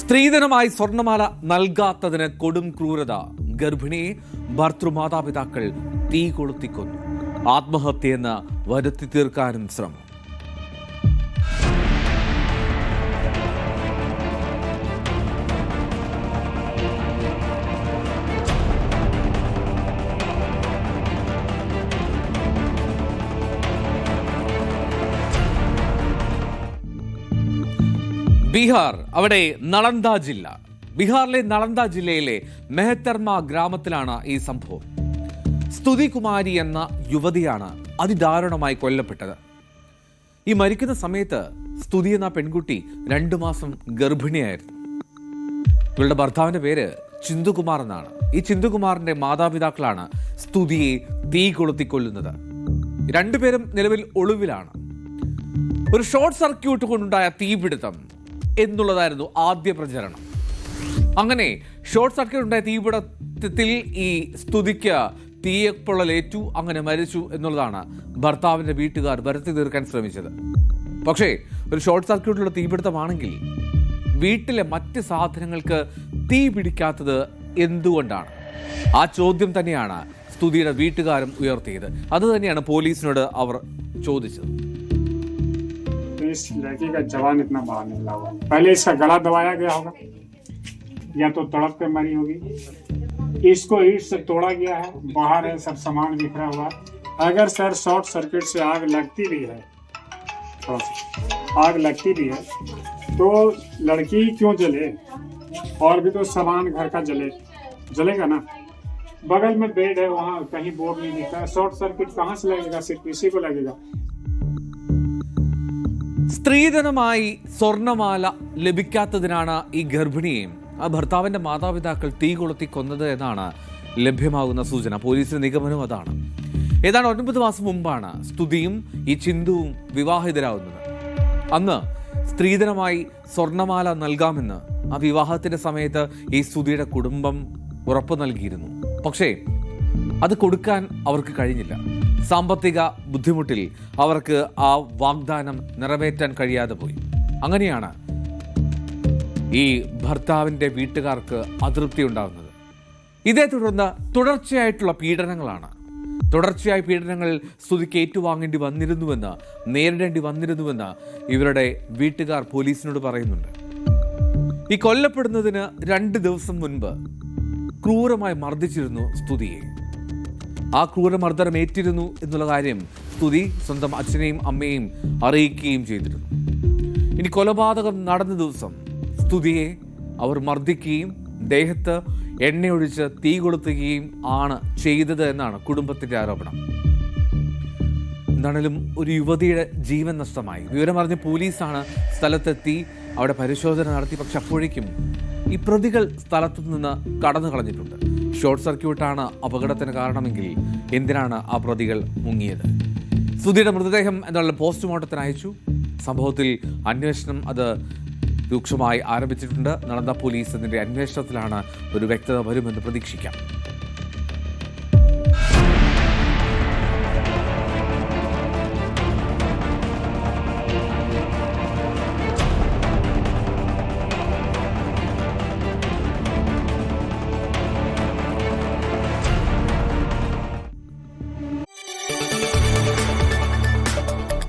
സ്ത്രീധനമായി സ്വർണമാല നൽകാത്തതിന് കൊടും ക്രൂരത. ഗർഭിണിയെ ഭർത്തൃമാതാപിതാക്കൾ തീ കൊളുത്തിക്കൊന്നു ആത്മഹത്യയെന്ന് വരുത്തി തീർക്കാനും ശ്രമം. ബീഹാർ അവിടെ നളന്ദ ജില്ല. ബീഹാറിലെ നളന്ദ ജില്ലയിലെ മെഹത്തർമ ഗ്രാമത്തിലാണ് ഈ സംഭവം. സ്തുതി കുമാരി എന്ന യുവതിയാണ് അതിദാരുണമായി കൊല്ലപ്പെട്ടത്. ഈ മരിക്കുന്ന സമയത്ത് സ്തുതി എന്ന പെൺകുട്ടി രണ്ടു മാസം ഗർഭിണിയായിരുന്നു. ഇവളുടെ ഭർത്താവിന്റെ പേര് ചിന്തുകുമാർ എന്നാണ്. ഈ ചിന്തുകുമാറിന്റെ മാതാപിതാക്കളാണ് സ്തുതിയെ തീ കൊളുത്തിക്കൊല്ലുന്നത്. രണ്ടുപേരും നിലവിൽ ഒളിവിലാണ്. ഒരു ഷോർട്ട് സർക്യൂട്ട് കൊണ്ടുണ്ടായ തീപിടുത്തം എന്നുള്ളതായിരുന്നു ആദ്യ പ്രചരണം. അങ്ങനെ ഷോർട്ട് സർക്യൂട്ട് ഉണ്ടായ തീപിടുത്തത്തിൽ ഈ സ്തുതിക്ക് തീയപ്പൊള്ളലേറ്റു അങ്ങനെ മരിച്ചു എന്നുള്ളതാണ് ഭർത്താവിന്റെ വീട്ടുകാർ വരുത്തി തീർക്കാൻ ശ്രമിച്ചത്. പക്ഷേ ഒരു ഷോർട്ട് സർക്യൂട്ടിലുള്ള തീപിടുത്തമാണെങ്കിൽ വീട്ടിലെ മറ്റ് സാധനങ്ങൾക്ക് തീ പിടിക്കാത്തത് എന്തുകൊണ്ടാണ്? ആ ചോദ്യം തന്നെയാണ് സ്തുതിയുടെ വീട്ടുകാരും ഉയർത്തിയത്. അത് തന്നെയാണ് പോലീസിനോട് അവർ ചോദിച്ചത്. इस लड़की का जवान इतना बाहर निकला हुआ पहले इसका गला दबाया गया होगा, या तो तड़प पे मरी होगी। इसको ईट से तोड़ा गया है, बाहर है, सब सामान बिखरा हुआ अगर सर शॉर्ट सर्किट से आग लगती भी है, थोड़ा आग लगती भी है तो लड़की क्यों जले? और भी तो सामान घर का जले, जलेगा ना? बगल में बेड है, वहाँ कहीं बोर्ड नहीं दिखता। शॉर्ट सर्किट कहाँ से लगेगा? सिर्फ़ इसी को लगेगा। സ്ത്രീധനമായി സ്വർണമാല ലഭിക്കാത്തതിനാണ് ഈ ഗർഭിണിയെയും ആ ഭർത്താവിന്റെ മാതാപിതാക്കൾ തീ കൊളുത്തി കൊന്നത് എന്നാണ് ലഭ്യമാകുന്ന സൂചന. പോലീസിന്റെ നിഗമനം അതാണ്. ഏതാണ്ട് ഒൻപത് മാസം മുമ്പാണ് സ്തുതിയും ഈ ചിന്തുവും വിവാഹിതരാകുന്നത്. അന്ന് സ്ത്രീധനമായി സ്വർണമാല നൽകാമെന്ന് ആ വിവാഹത്തിന്റെ സമയത്ത് ഈ സ്തുതിയുടെ കുടുംബം ഉറപ്പു നൽകിയിരുന്നു. പക്ഷേ അത് കൊടുക്കാൻ അവർക്ക് കഴിഞ്ഞില്ല. സാമ്പത്തിക ബുദ്ധിമുട്ടിൽ അവർക്ക് ആ വാഗ്ദാനം നിറവേറ്റാൻ കഴിയാതെ പോയി. അങ്ങനെയാണ് ഈ ഭർത്താവിന്റെ വീട്ടുകാർക്ക് അതൃപ്തി ഉണ്ടാകുന്നത്. ഇതേ തുടർന്ന് തുടർച്ചയായിട്ടുള്ള പീഡനങ്ങളാണ്. തുടർച്ചയായ പീഡനങ്ങൾ സ്തുതിക്ക് ഏറ്റുവാങ്ങേണ്ടി വന്നിരുന്നുവെന്ന് നേരിടേണ്ടി വന്നിരുന്നുവെന്ന് ഇവരുടെ വീട്ടുകാർ പോലീസിനോട് പറയുന്നുണ്ട്. ഈ കൊല്ലപ്പെടുന്നതിന് രണ്ട് ദിവസം മുൻപ് ക്രൂരമായി മർദ്ദിച്ചിരുന്നു സ്തുതിയെ. ആ ക്രൂരമർദ്ദനം ഏറ്റിരുന്നു എന്നുള്ള കാര്യം സ്തുതി സ്വന്തം അച്ഛനെയും അമ്മയെയും അറിയിക്കുകയും ചെയ്തിരുന്നു. ഇനി കൊലപാതകം നടന്ന ദിവസം സ്തുതിയെ അവർ മർദ്ദിക്കുകയും ദേഹത്ത് എണ്ണയൊഴിച്ച് തീ കൊളുത്തുകയും ആണ് ചെയ്തത് എന്നാണ് കുടുംബത്തിന്റെ ആരോപണം. എന്താണേലും ഒരു യുവതിയുടെ ജീവൻ നഷ്ടമായി. വിവരമറിഞ്ഞ് പോലീസാണ് സ്ഥലത്തെത്തി അവിടെ പരിശോധന നടത്തി. പക്ഷെ അപ്പോഴേക്കും ഈ പ്രതികൾ സ്ഥലത്തു നിന്ന് കടന്നു കളഞ്ഞിട്ടുണ്ട്. ഷോർട്ട് സർക്യൂട്ടാണ് അപകടത്തിന് കാരണമെങ്കിൽ എന്തിനാണ് ആ പ്രതികൾ മുങ്ങിയത്? സുധിയുടെ മൃതദേഹം എന്നുള്ള പോസ്റ്റ്മോർട്ടത്തിന് അയച്ചു. സംഭവത്തിൽ അന്വേഷണം അത് രൂക്ഷമായി ആരംഭിച്ചിട്ടുണ്ട്. നടന്ന പോലീസ് അതിന്റെ അന്വേഷണത്തിലാണ് ഒരു വ്യക്തത വരുമെന്ന് പ്രതീക്ഷിക്കാം.